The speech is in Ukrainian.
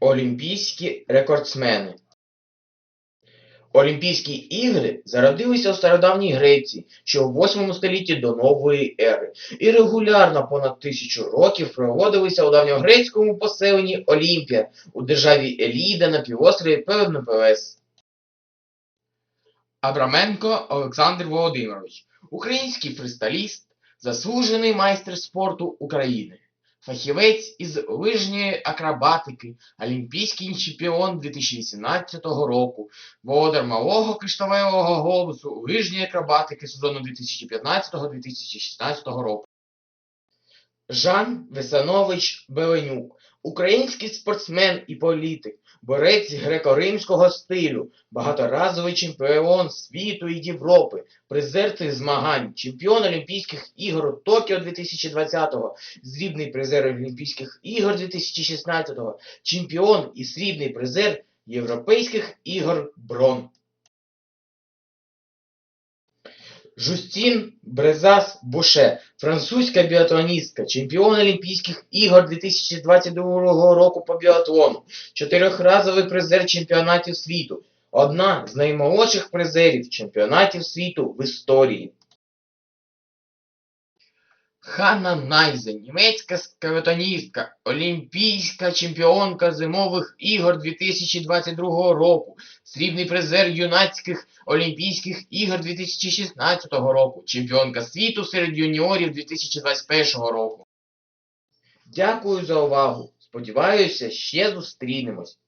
Олімпійські рекордсмени Олімпійські ігри зародилися у стародавній Греції ще у 8 столітті до нової ери і регулярно понад тисячу років проводилися у давньогрецькому поселенні Олімпія у державі Еліда на півострові Пелопонес. Абраменко Олександр Володимирович, український фристайліст, заслужений майстер спорту України, фахівець із лижньої акробатики, олімпійський чемпіон 2018 року, володар малого кришталевого голосу лижньої акробатики сезону 2015-2016 року. Жан Весанович Беленюк, український спортсмен і політик, борець греко-римського стилю, багаторазовий чемпіон світу і Європи, призер цих змагань, чемпіон Олімпійських ігор Токіо 2020-го, срібний призер Олімпійських ігор 2016-го, чемпіон і срібний призер Європейських ігор Брон. Жустін Брезас Буше, французька біатлоністка, чемпіон Олімпійських ігор 2022 року по біатлону, чотирьохразовий призер чемпіонатів світу, одна з наймолодших призерів чемпіонатів світу в історії. Ханна Найзе, німецька скелетоністка, олімпійська чемпіонка зимових ігор 2022 року, срібний призер юнацьких Олімпійських ігор 2016 року, чемпіонка світу серед юніорів 2021 року. Дякую за увагу. Сподіваюся, ще зустрінемось.